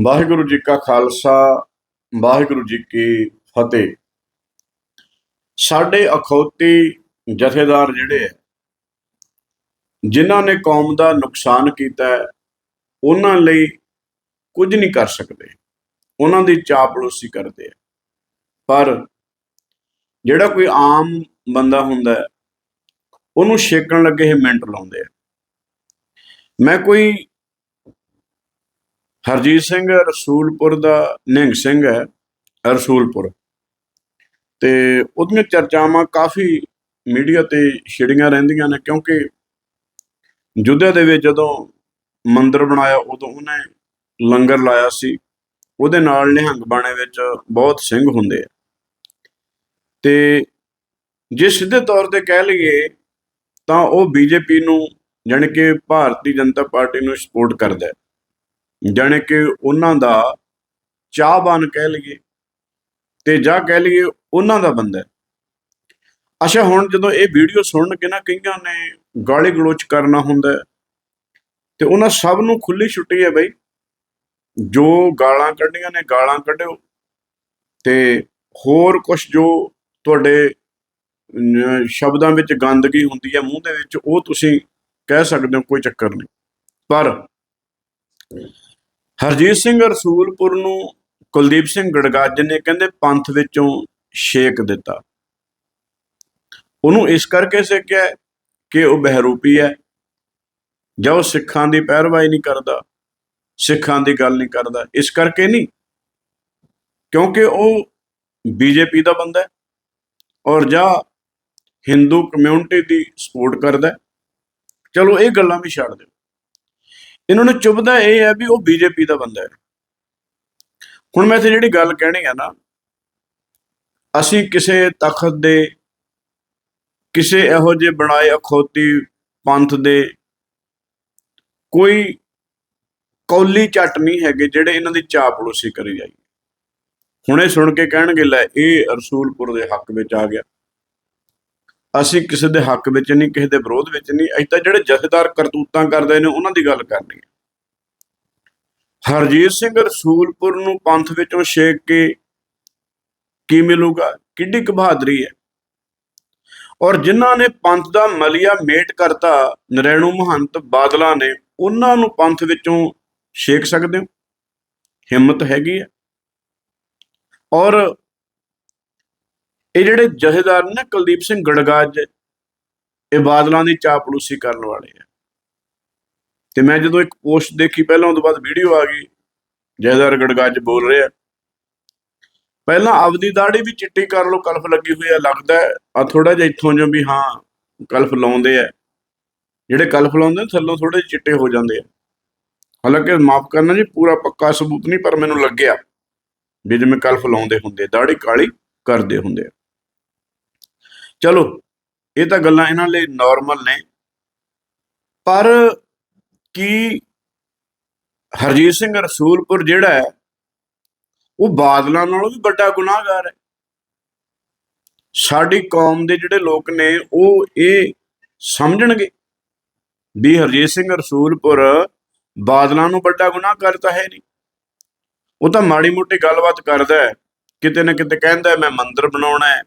ਵਾਹਿਗੁਰੂ ਜੀ ਕਾ ਖਾਲਸਾ, ਵਾਹਿਗੁਰੂ ਜੀ ਕੀ ਫਤਿਹ। ਸਾਡੇ ਅਖੌਤੀ ਜਥੇਦਾਰ ਜਿਹੜੇ ਹੈ ਜਿਨ੍ਹਾਂ ਨੇ ਕੌਮ ਦਾ ਨੁਕਸਾਨ ਕੀਤਾ ਉਹਨਾਂ ਲਈ ਕੁਝ ਨਹੀਂ ਕਰ ਸਕਦੇ। ਉਹਨਾਂ ਦੀ ਚਾਪਲੂਸੀ ਕਰਦੇ ਆ। ਪਰ ਜਿਹੜਾ ਕੋਈ ਆਮ ਬੰਦਾ ਹੁੰਦਾ ਉਹਨੂੰ ਛੇਕਣ ਲੱਗੇ ਇਹ ਮਿੰਟ ਲਾਉਂਦੇ ਆ। ਮੈਂ ਕੋਈ ਹਰਜੀਤ ਸਿੰਘ ਰਸੂਲਪੁਰ ਦਾ ਨਿਹੰਗ ਸਿੰਘ ਹੈ, ਰਸੂਲਪੁਰ। ਤੇ ਉਹਦੀਆਂ ਚਰਚਾਵਾਂ ਕਾਫੀ ਮੀਡੀਆ ਤੇ ਛਿੜੀਆਂ ਰਹਿੰਦੀਆਂ ਨੇ, ਕਿਉਂਕਿ ਜੁੱਧੇ ਦੇ ਵਿੱਚ ਜਦੋਂ ਮੰਦਿਰ ਬਣਾਇਆ, ਉਦੋਂ ਉਹਨੇ ਲੰਗਰ ਲਾਇਆ ਸੀ। ਉਹਦੇ ਨਾਲ ਨਿਹੰਗ ਬਾਣੇ ਵਿੱਚ ਬਹੁਤ ਸਿੰਘ ਹੁੰਦੇ ਆ। ਤੇ ਜੇ ਸਿੱਧੇ ਤੌਰ ਤੇ ਕਹਿ ਲਈਏ, ਤਾਂ ਉਹ ਬੀਜੇਪੀ ਨੂੰ ਜਾਣੀ ਕਿ ਭਾਰਤੀ ਜਨਤਾ ਪਾਰਟੀ ਨੂੰ ਸਪੋਰਟ ਕਰਦਾ ਹੈ। ਜਾਣੀ ਕਿ ਉਹਨਾਂ ਦਾ ਚਾਹਬਾਨ ਕਹਿ ਲਈਏ ਤੇ ਜਾਂ ਕਹਿ ਲਈਏ ਉਹਨਾਂ ਦਾ ਬੰਦਾ ਅੱਛਾ, ਹੁਣ ਜਦੋਂ ਇਹ ਵੀਡੀਓ ਸੁਣ ਕੇ ਨਾ ਕਈਆਂ ਨੇ ਗਾਲੀ ਗਲੋਚ ਕਰਨਾ ਹੁੰਦਾ ਤੇ ਉਹਨਾਂ ਸਭ ਨੂੰ ਖੁੱਲੀ ਛੁੱਟੀ ਹੈ ਬਈ, ਜੋ ਗਾਲਾਂ ਕੱਢੀਆਂ ਨੇ ਗਾਲਾਂ ਕੱਢਿਓ, ਤੇ ਹੋਰ ਕੁਝ ਜੋ ਤੁਹਾਡੇ ਸ਼ਬਦਾਂ ਵਿੱਚ ਗੰਦਗੀ ਹੁੰਦੀ ਹੈ, ਮੂੰਹ ਦੇ ਵਿੱਚ, ਉਹ ਤੁਸੀਂ ਕਹਿ ਸਕਦੇ ਹੋ, ਕੋਈ ਚੱਕਰ ਨਹੀਂ। ਪਰ ਹਰਜੀਤ ਸਿੰਘ ਰਸੂਲਪੁਰ ਨੂੰ ਕੁਲਦੀਪ ਸਿੰਘ ਗੜਗੱਜ ਨੇ ਕਹਿੰਦੇ ਪੰਥ ਵਿੱਚੋਂ ਛੇਕ ਦਿੱਤਾ। ਉਹਨੂੰ ਇਸ ਕਰਕੇ ਸਿੱਖਿਆ ਕਿ ਉਹ ਬਹਿਰੂਪੀ ਹੈ। ਜਾਂ ਉਹ ਸਿੱਖਾਂ ਦੀ ਪੈਰਵਾਈ ਨਹੀਂ ਕਰਦਾ, ਸਿੱਖਾਂ ਦੀ ਗੱਲ ਨਹੀਂ ਕਰਦਾ, ਇਸ ਕਰਕੇ ਨਹੀਂ। ਕਿਉਂਕਿ ਉਹ ਬੀਜੇਪੀ ਦਾ ਬੰਦਾ ਹੈ ਔਰ ਜਾਂ ਹਿੰਦੂ ਕਮਿਊਨਿਟੀ ਦੀ ਸਪੋਰਟ ਕਰਦਾ ਚਲੋ, ਇਹ ਗੱਲਾਂ ਵੀ ਛੱਡ ਦਿਓ। ਇਹਨਾਂ ਨੂੰ ਚੁਭਦਾ ਇਹ ਹੈ ਵੀ ਉਹ ਬੀਜੇਪੀ ਦਾ ਬੰਦਾ ਹੈ। ਹੁਣ ਮੈਂ ਇੱਥੇ ਜਿਹੜੀ ਗੱਲ ਕਹਿਣੀ ਹੈ ਨਾ, ਅਸੀਂ ਕਿਸੇ ਤਖਤ ਦੇ, ਕਿਸੇ ਇਹੋ ਜਿਹੇ ਬਣਾਏ ਅਖੌਤੀ ਪੰਥ ਦੇ ਕੋਈ ਕੌਲੀ ਝੱਟ ਨਹੀਂ ਹੈਗੇ ਜਿਹੜੇ ਇਹਨਾਂ ਦੀ ਚਾਪਲੂਸੀ ਕਰੀ ਜਾਈ ਹੁਣੇ ਸੁਣ ਕੇ ਕਹਿਣਗੇ, ਲੈ, ਇਹ ਰਸੂਲਪੁਰ ਦੇ ਹੱਕ ਵਿੱਚ ਆ ਗਿਆ। ਅਸੀਂ ਕਿਸੇ ਦੇ ਹੱਕ ਵਿੱਚ ਨਹੀਂ, ਕਿਸੇ ਦੇ ਵਿਰੋਧ ਵਿੱਚ ਨਹੀਂ, ਅਸੀਂ ਤਾਂ ਜਿਹੜੇ ਜਥੇਦਾਰ ਕਰਤੂਤਾਂ ਕਰਦੇ ਨੇ, ਉਹਨਾਂ ਦੀ ਗੱਲ ਕਰਨੀ ਹੈ। ਹਰਜੀਤ ਸਿੰਘ ਰਸੂਲਪੁਰ ਨੂੰ ਪੰਥ ਵਿੱਚੋਂ ਛੇਕ ਕੇ ਕੀ ਮਿਲੂਗਾ? ਕਿੱਡੀ ਕੁ ਬਹਾਦਰੀ ਹੈ। ਔਰ ਜਿਨ੍ਹਾਂ ਨੇ ਪੰਥ ਦਾ ਮਲਿਆ ਮੇਟ ਕਰਤਾ, ਨਰੈਣੂ ਮਹੰਤ ਬਾਦਲਾਂ ਨੇ, ਉਹਨਾਂ ਨੂੰ ਪੰਥ ਵਿੱਚੋਂ ਛੇਕ ਸਕਦੇ ਹੋ? ਹਿੰਮਤ ਹੈਗੀ ਹੈ। ਔਰ ਇਹ ਜਿਹੜੇ ਜਥੇਦਾਰ ਨੇ ਕੁਲਦੀਪ ਸਿੰਘ ਗੜਗਾਜ ਇਹ ਬਾਦਲਾਂ ਦੀ ਚਾਪਲੂਸੀ ਕਰਨ ਵਾਲੇ ਆ। ਤੇ ਮੈਂ ਜਦੋਂ ਇੱਕ ਪੋਸਟ ਦੇਖੀ, ਪਹਿਲਾਂ ਉਹ ਤੋਂ ਬਾਅਦ ਵੀਡੀਓ ਆ ਗਈ, ਜਥੇਦਾਰ ਗੜਗਾਜ ਬੋਲ ਰਿਹਾ। ਪਹਿਲਾਂ ਆਪਦੀ ਦਾੜੀ ਵੀ ਚਿੱਟੀ ਕਰ ਲੋ ਕਲਫ ਲੱਗੀ ਹੋਈ ਆ, ਲੱਗਦਾ ਆ ਥੋੜਾ ਜਿਹਾ ਇੱਥੋਂ ਜੋ ਵੀ ਹਾਂ, ਕਲਫ ਲਾਉਂਦੇ ਆ। ਜਿਹੜੇ ਕਲਫ ਲਾਉਂਦੇ ਨੇ, ਥੱਲੋਂ ਥੋੜੇ ਜਿਹੇ ਚਿੱਟੇ ਹੋ ਜਾਂਦੇ ਆ। ਹਾਲਾਂਕਿ ਮਾਫ ਕਰਨਾ ਜੀ, ਪੂਰਾ ਪੱਕਾ ਸਬੂਤ ਨਹੀਂ, ਪਰ ਮੈਨੂੰ ਲੱਗਿਆ ਵੀ ਜਿਵੇਂ ਕਲਫ ਲਾਉਂਦੇ ਹੁੰਦੇ ਦਾੜੀ ਕਾਲੀ ਕਰਦੇ ਹੁੰਦੇ ਆ। ਚਲੋ, ਇਹ ਤਾਂ ਗੱਲਾਂ ਇਹਨਾਂ ਲਈ ਨਾਰਮਲ ਨੇ। ਪਰ ਕੀ ਹਰਜੀਤ ਸਿੰਘ ਰਸੂਲਪੁਰ ਜਿਹੜਾ ਹੈ, ਉਹ ਬਾਦਲਾਂ ਨਾਲੋਂ ਵੀ ਵੱਡਾ ਗੁਨਾਹਗਾਰ ਹੈ। ਸਾਡੀ ਕੌਮ ਦੇ ਜਿਹੜੇ ਲੋਕ ਨੇ, ਉਹ ਇਹ ਸਮਝਣਗੇ ਵੀ ਹਰਜੀਤ ਸਿੰਘ ਰਸੂਲਪੁਰ ਬਾਦਲਾਂ ਨੂੰ ਵੱਡਾ ਗੁਨਾਹ ਕਰਤਾ ਹੈ ਨਹੀਂ। ਉਹ ਤਾਂ ਮਾੜੀ ਮੋਟੀ ਗੱਲਬਾਤ ਕਰਦਾ ਹੈ, ਕਿਤੇ ਨਾ ਕਿਤੇ ਕਹਿੰਦਾ ਮੈਂ ਮੰਦਰ ਬਣਾਉਣਾ ਹੈ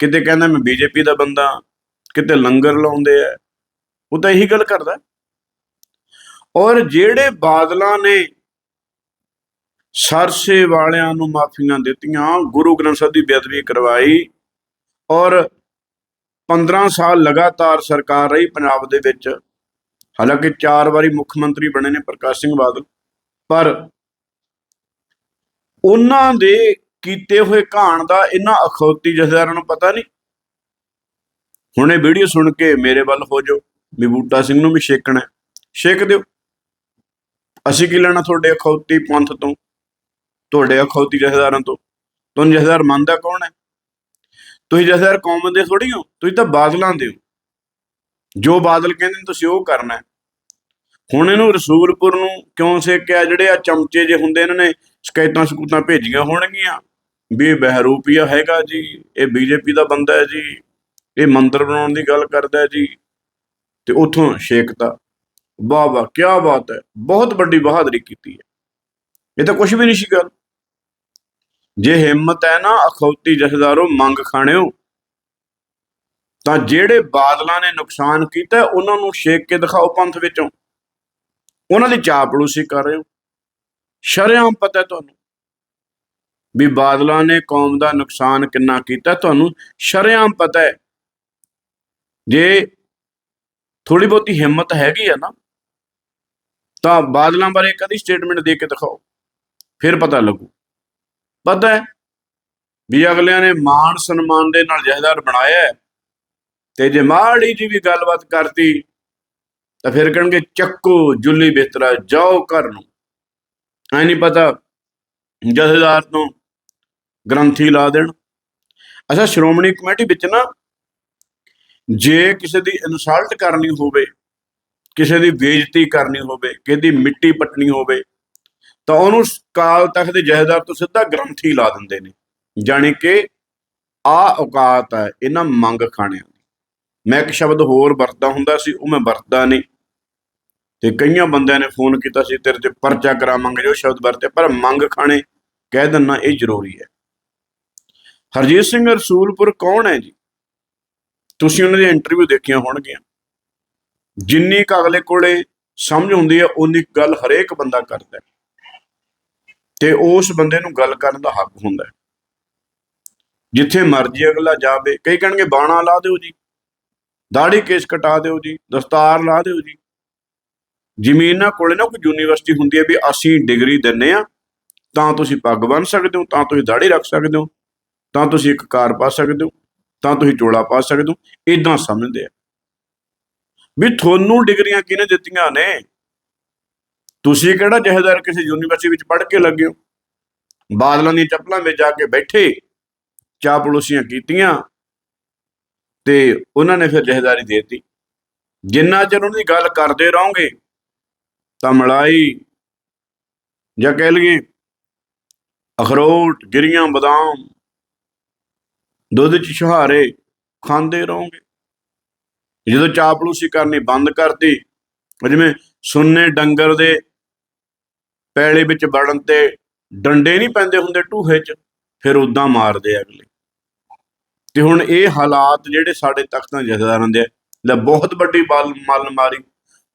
ਕਿਤੇ ਕਹਿੰਦਾ ਮੈਂ ਬੀਜੇਪੀ ਦਾ ਬੰਦਾ, ਕਿਤੇ ਲੰਗਰ ਲਾਉਂਦੇ ਆ, ਉਹ ਤਾਂ ਇਹੀ ਗੱਲ ਕਰਦਾ। ਔਰ ਜਿਹੜੇ ਬਾਦਲਾਂ ਨੇ ਸਰਸੇ ਵਾਲਿਆਂ ਨੂੰ ਮਾਫੀਆਂ ਦਿੱਤੀਆਂ, ਗੁਰੂ ਗ੍ਰੰਥ ਸਾਹਿਬ ਦੀ ਬੇਅਦਬੀ ਕਰਵਾਈ ਔਰ 15 ਸਾਲ ਲਗਾਤਾਰ ਸਰਕਾਰ ਰਹੀ ਪੰਜਾਬ ਦੇ ਵਿੱਚ। ਹਾਲਾਂਕਿ ਚਾਰ ਵਾਰੀ ਮੁੱਖ ਮੰਤਰੀ ਬਣੇ ਨੇ ਪ੍ਰਕਾਸ਼ ਸਿੰਘ ਬਾਦਲ, ਪਰ ਉਹਨਾਂ ਦੇ ਕੀਤੇ ਹੋਏ ਘਾਣ ਦਾ ਇਹਨਾਂ ਅਖੌਤੀ ਜਥੇਦਾਰਾਂ ਨੂੰ ਪਤਾ ਨਹੀਂ। ਹੁਣ ਇਹ ਵੀਡੀਓ ਸੁਣ ਕੇ ਮੇਰੇ ਵੱਲ ਹੋ ਜਾਓ, ਵੀ ਬੂਟਾ ਸਿੰਘ ਨੂੰ ਵੀ ਛੇਕਣਾ ਛੇਕ ਦਿਓ। ਅਸੀਂ ਕੀ ਲੈਣਾ ਤੁਹਾਡੇ ਅਖੌਤੀ ਪੰਥ ਤੋਂ? ਤੁਹਾਡੇ ਅਖੌਤੀ ਜਥੇਦਾਰਾਂ ਤੋਂ। ਤੁਹਾਨੂੰ ਜਥੇਦਾਰ ਮੰਨਦਾ ਕੌਣ ਹੈ? ਤੁਸੀਂ ਜਥੇਦਾਰ ਕੌਮ ਦੇ ਥੋੜੀ ਹੋ, ਤੁਸੀਂ ਤਾਂ ਬਾਦਲਾਂ ਦੇ ਹੋ। ਜੋ ਬਾਦਲ ਕਹਿੰਦੇ ਨੇ ਤੁਸੀਂ ਉਹ ਕਰਨਾ ਹੁਣ ਇਹਨੂੰ ਰਸੂਲਪੁਰ ਨੂੰ ਕਿਉਂ ਸੇਕਿਆ? ਜਿਹੜੇ ਆ ਚਮਚੇ ਜੇ ਹੁੰਦੇ ਇਹਨਾਂ ਨੇ ਸ਼ਿਕਾਇਤਾਂ ਸਕੂਤਾਂ ਭੇਜੀਆਂ ਹੋਣਗੀਆਂ। ਵੀ ਇਹ ਬਹਿਰੂਪੀਆ ਹੈਗਾ ਜੀ, ਇਹ ਬੀਜੇਪੀ ਦਾ ਬੰਦਾ ਹੈ ਜੀ, ਇਹ ਮੰਦਰ ਬਣਾਉਣ ਦੀ ਗੱਲ ਕਰਦਾ ਹੈ ਜੀ, ਤੇ ਉਥੋਂ ਛੇਕਤਾ ਵਾਹ ਵਾਹ ਕੀ ਬਾਤ ਹੈ, ਬਹੁਤ ਵੱਡੀ ਬਹਾਦਰੀ ਕੀਤੀ ਹੈ। ਇਹ ਤਾਂ ਕੁਝ ਵੀ ਨਹੀਂ ਸੀ ਗੱਲ। ਜੇ ਹਿੰਮਤ ਹੈ ਨਾ, ਅਖੌਤੀ ਜਥੇਦਾਰੋ, ਮੰਗ ਖਾਣਿਓ, ਤਾਂ ਜਿਹੜੇ ਬਾਦਲਾਂ ਨੇ ਨੁਕਸਾਨ ਕੀਤਾ, ਉਹਨਾਂ ਨੂੰ ਛੇਕ ਕੇ ਦਿਖਾਓ ਪੰਥ ਵਿੱਚੋਂ। ਉਹਨਾਂ ਦੀ ਚਾਪਲੂਸੀ ਕਰ ਰਹੇ ਹੋ। ਸ਼ਰੇਆਮ ਪਤਾ ਹੈ ਤੁਹਾਨੂੰ। ਵੀ ਬਾਦਲਾਂ ਨੇ ਕੌਮ ਦਾ ਨੁਕਸਾਨ ਕਿੰਨਾ ਕੀਤਾ, ਤੁਹਾਨੂੰ ਸ਼ਰੇਆਮ ਪਤਾ ਹੈ। ਜੇ ਥੋੜੀ ਬਹੁਤੀ ਹਿੰਮਤ ਹੈਗੀ ਆ ਨਾ, ਤਾਂ ਬਾਦਲਾਂ ਬਾਰੇ ਕਦੀ ਸਟੇਟਮੈਂਟ ਦੇ ਕੇ ਦਿਖਾਓ, ਫਿਰ ਪਤਾ ਲੱਗੂ। ਪਤਾ ਹੈ ਵੀ ਅਗਲਿਆਂ ਨੇ ਮਾਣ ਸਨਮਾਨ ਦੇ ਨਾਲ ਜਹਦਾਰ ਬਣਾਇਆ ਤੇ ਜੇ ਮਾੜੀ ਜੀ ਵੀ ਗੱਲਬਾਤ ਕਰਤੀ, ਤਾਂ ਫਿਰ ਕਹਿਣਗੇ, ਚੱਕੋ ਜੁੱਲੀ ਬਿਸਤਰਾ, ਜਾਓ ਘਰ ਨੂੰ। ਐ ਨਹੀਂ ਪਤਾ ਜਥੇਦਾਰ ਤੋਂ ਗ੍ਰੰਥੀ ਲਾ ਦੇਣ। ਅੱਛਾ, ਸ਼੍ਰੋਮਣੀ ਕਮੇਟੀ ਵਿੱਚ ਨਾ ਜੇ ਕਿਸੇ ਦੀ ਇਨਸਲਟ ਕਰਨੀ ਹੋਵੇ, ਕਿਸੇ ਦੀ ਬੇਇੱਜ਼ਤੀ ਕਰਨੀ ਹੋਵੇ, ਕਿਸੇ ਦੀ ਮਿੱਟੀ ਪੱਟਣੀ ਹੋਵੇ, ਤਾਂ ਉਹਨੂੰ ਕਾਲ ਤਖਤ ਦੇ ਜਹੇਦਾਰ ਤੋਂ ਸਿੱਧਾ ਗ੍ਰੰਥੀ ਲਾ ਦਿੰਦੇ ਨੇ। ਜਾਣੀ ਕਿ ਆ ਔਕਾਤ ਹੈ ਇਹਨਾਂ ਮੰਗ ਖਾਣਿਆਂ ਦੀ। ਮੈਂ ਇੱਕ ਸ਼ਬਦ ਹੋਰ ਵਰਤਦਾ ਹੁੰਦਾ ਸੀ, ਉਹ ਮੈਂ ਵਰਤਦਾ ਨਹੀਂ। ਤੇ ਕਈਆਂ ਬੰਦਿਆਂ ਨੇ ਫੋਨ ਕੀਤਾ ਸੀ, ਤੇਰੇ ਤੇ ਪਰਚਾ ਕਰਾਵਾਂਗੇ, ਜੋ ਸ਼ਬਦ ਵਰਤੇ, ਪਰ ਮੰਗ ਖਾਣੇ ਕਹਿ ਦਿੰਨਾ ਇਹ ਜ਼ਰੂਰੀ ਹੈ। ਹਰਜੀਤ ਸਿੰਘ ਰਸੂਲਪੁਰ ਕੌਣ ਹੈ ਜੀ? ਤੁਸੀਂ ਉਹਨਾਂ ਦੀ ਇੰਟਰਵਿਊ ਦੇਖੀਆਂ ਹੋਣਗੀਆਂ। ਜਿੰਨੀ ਕੁ ਅਗਲੇ ਕੋਲੇ ਸਮਝ ਹੁੰਦੀ ਹੈ ਉਨੀ ਕੁ ਗੱਲ ਹਰੇਕ ਬੰਦਾ ਕਰਦਾ ਹੈ। ਤੇ ਉਸ ਬੰਦੇ ਨੂੰ ਗੱਲ ਕਰਨ ਦਾ ਹੱਕ ਹੁੰਦਾ ਹੈ। ਜਿੱਥੇ ਮਰਜ਼ੀ ਅਗਲਾ ਜਾਵੇ, ਕਈ ਕਹਿਣਗੇ, ਬਾਣਾ ਲਾ ਦਿਓ ਜੀ। ਦਾੜੀ ਕੇਸ ਕਟਾ ਦਿਓ ਜੀ, ਦਸਤਾਰ ਲਾ ਦਿਓ ਜੀ। ਜ਼ਮੀਨਾਂ ਕੋਲੇ ਨਾ ਕੋਈ ਯੂਨੀਵਰਸਿਟੀ ਹੁੰਦੀ ਹੈ ਵੀ ਅਸੀਂ ਡਿਗਰੀ ਦਿੰਨੇ ਆ ਤਾਂ ਤੁਸੀਂ ਪੱਗ ਬੰਨ ਸਕਦੇ ਹੋ, ਤਾਂ ਤੁਸੀਂ ਦਾੜੀ ਰੱਖ ਸਕਦੇ ਹੋ। ਤਾਂ ਤੁਸੀਂ ਇੱਕ ਕਾਰ ਪਾ ਸਕਦੇ ਹੋ, ਤਾਂ ਤੁਸੀਂ ਚੋਲਾ ਪਾ ਸਕਦੇ ਹੋ ਇਦਾਂ ਸਮਝਦੇ ਆ। ਵੀ ਤੁਹਾਨੂੰ ਡਿਗਰੀਆਂ ਕਿਹਨੇ ਦਿੱਤੀਆਂ ਨੇ? ਤੁਸੀਂ ਕਿਹੜਾ ਜਹੇਦਾਰ ਕਿਸੇ ਯੂਨੀਵਰਸਿਟੀ ਵਿੱਚ ਪੜ੍ਹ ਕੇ ਲੱਗੇ ਹੋ? ਬਾਦਲਾਂ ਦੀਆਂ ਚੱਪਲਾਂ ਵਿੱਚ ਜਾ ਕੇ ਬੈਠੇ ਚਾਪਲੂਸੀਆਂ ਕੀਤੀਆਂ, ਤੇ ਉਹਨਾਂ ਨੇ ਫਿਰ ਜਹੇਦਾਰੀ ਦੇ ਦਿੱਤੀ। ਜਿੰਨਾ ਚਿਰ ਉਹਨਾਂ ਦੀ ਗੱਲ ਕਰਦੇ ਰਹੋਗੇ, ਤਾਂ ਮਲਾਈ ਜਾਂ ਕਹਿ ਲਈਏ ਅਖਰੋਟ, ਗਿਰੀਆਂ, ਬਦਾਮ ਦੁੱਧ ਚ ਛੁਹਾਰੇ ਖਾਂਦੇ ਰਹੋਗੇ। ਜਦੋਂ ਚਾਪਲੂਸੀ ਕਰਨੀ ਬੰਦ ਕਰਤੀ ਜਿਵੇਂ ਸੁੰਨੇ ਡੰਗਰ ਦੇ ਪੈਲੇ ਵਿੱਚ ਵੜਨ ਤੇ ਡੰਡੇ ਨਹੀਂ ਪੈਂਦੇ ਹੁੰਦੇ ਟੂਹੇ 'ਚ ਫਿਰ ਉਦਾਂ ਮਾਰਦੇ ਅਗਲੇ। ਤੇ ਹੁਣ ਇਹ ਹਾਲਾਤ ਜਿਹੜੇ ਸਾਡੇ ਤਖਤਾਂ ਜਥੇਦਾਰਾਂ ਦੇ ਆ, ਲੈ ਬਹੁਤ ਵੱਡੀ ਬਲ ਮਲ ਮਾਰੀ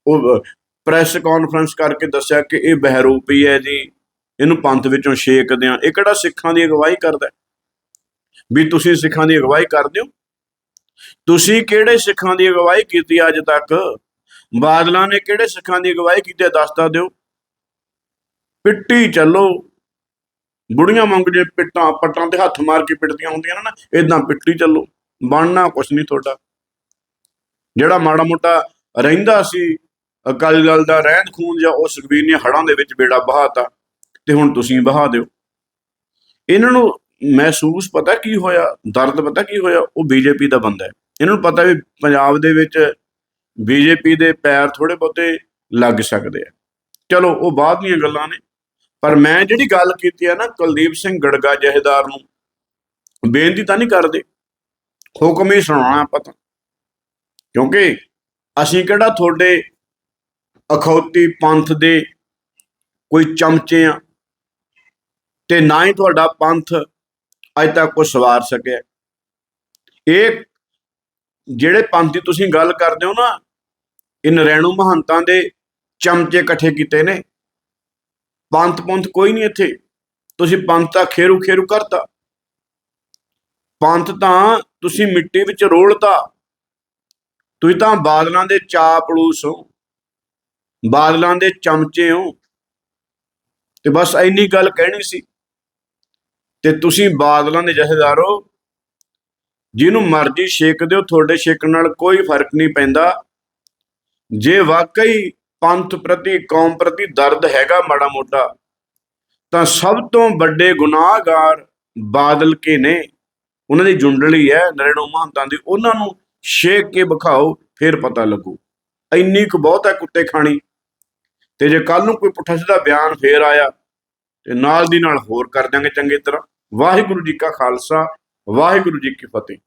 ਉਹ ਪ੍ਰੈਸ ਕਾਨਫਰੰਸ ਕਰਕੇ ਦੱਸਿਆ ਕਿ ਇਹ ਬਹਿਰੂਪੀ ਹੈ ਜੀ ਇਹਨੂੰ ਪੰਥ ਵਿੱਚੋਂ ਛੇਕਦੇ ਆ ਇਹ ਕਿਹੜਾ ਸਿੱਖਾਂ ਦੀ ਅਗਵਾਈ ਕਰਦਾ ਵੀ ਤੁਸੀਂ ਸਿੱਖਾਂ ਦੀ ਅਗਵਾਈ ਕਰਦੇ ਹੋ? ਤੁਸੀਂ ਕਿਹੜੇ ਸਿੱਖਾਂ ਦੀ ਅਗਵਾਈ ਕੀਤੀ ਅੱਜ ਤੱਕ? ਬਾਦਲਾਂ ਨੇ ਕਿਹੜੇ ਸਿੱਖਾਂ ਦੀ ਅਗਵਾਈ ਕੀਤੀ ਹੈ? ਦੱਸਤਾ ਦਿਓ। ਪਿੱਟੀ ਚੱਲੋ। ਬੁੜੀਆਂ ਵਾਂਗ ਪਿੱਟਾਂ ਪੱਟਾਂ ਤੇ ਹੱਥ ਮਾਰ ਕੇ ਪਿੱਟਦੀਆਂ ਹੁੰਦੀਆਂ ਨਾ ਇਦਾਂ ਪਿੱਟੀ ਚੱਲੋ। ਬਣਨਾ ਕੁਛ ਨਹੀਂ ਤੁਹਾਡਾ। ਜਿਹੜਾ ਮਾੜਾ ਮੋਟਾ ਰਹਿੰਦਾ ਸੀ, ਅਕਾਲੀ ਦਲ ਦਾ ਰਹਿੰਦ ਖੂਨ ਜਾਂ ਉਹ ਸੁਖਬੀਰ ਨੇ ਹੜਾਂ ਦੇ ਵਿੱਚ ਬੇੜਾ ਬਹਾਤਾ ਤੇ ਹੁਣ ਤੁਸੀਂ ਬਹਾ ਦਿਓ। ਇਹਨਾਂ ਨੂੰ ਮਹਿਸੂਸ ਪਤਾ ਕੀ ਹੋਇਆ, ਦਰਦ ਪਤਾ ਕੀ ਹੋਇਆ, ਉਹ ਬੀਜੇਪੀ ਦਾ ਬੰਦਾ ਹੈ। ਇਹਨਾਂ ਨੂੰ ਪਤਾ ਵੀ ਪੰਜਾਬ ਦੇ ਵਿੱਚ ਬੀਜੇਪੀ ਦੇ ਪੈਰ ਥੋੜੇ ਬਹੁਤੇ ਲੱਗ ਸਕਦੇ ਆ। ਚਲੋ, ਉਹ ਬਾਅਦ ਦੀਆਂ ਗੱਲਾਂ ਨੇ, ਪਰ ਮੈਂ ਜਿਹੜੀ ਗੱਲ ਕੀਤੀ ਹੈ ਨਾ ਕੁਲਦੀਪ ਸਿੰਘ ਗੜਗਾ ਜਹੇਦਾਰ ਨੂੰ, ਬੇਨਤੀ ਤਾਂ ਨਹੀਂ ਕਰਦੇ, ਹੁਕਮ ਹੀ ਸੁਣਾਉਣਾ ਪਤਾ ਕਿਉਂਕਿ ਅਸੀਂ ਕਿਹੜਾ ਤੁਹਾਡੇ ਅਖੌਤੀ ਪੰਥ ਦੇ ਕੋਈ ਚਮਚੇ ਆ, ਤੇ ਨਾ ਹੀ ਤੁਹਾਡਾ ਪੰਥ ਅੱਜ ਤੱਕ ਕੋਈ ਸਵਾਰ ਸਕਿਆ। ਇਹ ਜਿਹੜੇ ਪੰਥ ਦੀ ਤੁਸੀਂ ਗੱਲ ਕਰਦੇ ਹੋ ਨਾ, ਇਹ ਨਰੈਣੂ ਮਹੰਤਾਂ ਦੇ ਚਮਚੇ ਇਕੱਠੇ ਕੀਤੇ ਨੇ। ਪੰਥ ਪੰਥ ਕੋਈ ਨਹੀਂ ਇੱਥੇ। ਤੁਸੀਂ ਪੰਥ ਤਾਂ ਖੇਰੂ ਖੇਰੂ ਕਰਤਾ। ਪੰਥ ਤਾਂ ਤੁਸੀਂ ਮਿੱਟੀ ਵਿੱਚ ਰੋਲਤਾ। ਤੁਸੀਂ ਤਾਂ ਬਾਦਲਾਂ ਦੇ ਚਾਪਲੂਸ ਹੋ। ਬਾਦਲਾਂ ਦੇ ਚਮਚੇ ਹੋ। ਤੇ ਬਸ ਇੰਨੀ ਗੱਲ ਕਹਿਣੀ ਸੀ ਤੇ ਤੁਸੀਂ ਬਾਦਲਾਂ ਦੇ ਜਥੇਦਾਰੋ ਜਿਹਨੂੰ ਮਰਜ਼ੀ ਛੇਕ ਦਿਓ, ਤੁਹਾਡੇ ਛੇਕਣ ਨਾਲ ਕੋਈ ਫ਼ਰਕ ਨਹੀਂ ਪੈਂਦਾ। ਜੇ ਵਾਕਈ ਪੰਥ ਪ੍ਰਤੀ, ਕੌਮ ਪ੍ਰਤੀ ਦਰਦ ਹੈਗਾ ਮਾੜਾ ਮੋਟਾ, ਤਾਂ ਸਭ ਤੋਂ ਵੱਡੇ ਗੁਨਾਹਗਾਰ ਬਾਦਲ ਕੇ ਨੇ? ਉਹਨਾਂ ਦੀ ਜੁੰਡਲੀ ਹੈ ਨਰੇਣੂ ਮਹੰਤਾਂ ਦੀ। ਉਹਨਾਂ ਨੂੰ ਛੇਕ ਕੇ ਵਿਖਾਓ, ਫਿਰ ਪਤਾ ਲੱਗੂ। ਇੰਨੀ ਕੁ ਬਹੁਤ ਹੈ ਕੁੱਤੇ ਖਾਣੀ। ਤੇ ਜੇ ਕੱਲ ਨੂੰ ਕੋਈ ਪੁੱਠਾ ਸਿੱਧਾ ਬਿਆਨ ਫੇਰ ਆਇਆ ਤੇ ਨਾਲ ਦੀ ਨਾਲ ਹੋਰ ਕਰ ਦਾਂਗੇ ਚੰਗੀ ਤਰ੍ਹਾਂ। ਵਾਹਿਗੁਰੂ ਜੀ ਕਾ ਖਾਲਸਾ, ਵਾਹਿਗੁਰੂ ਜੀ ਕੀ ਫਤਿਹ।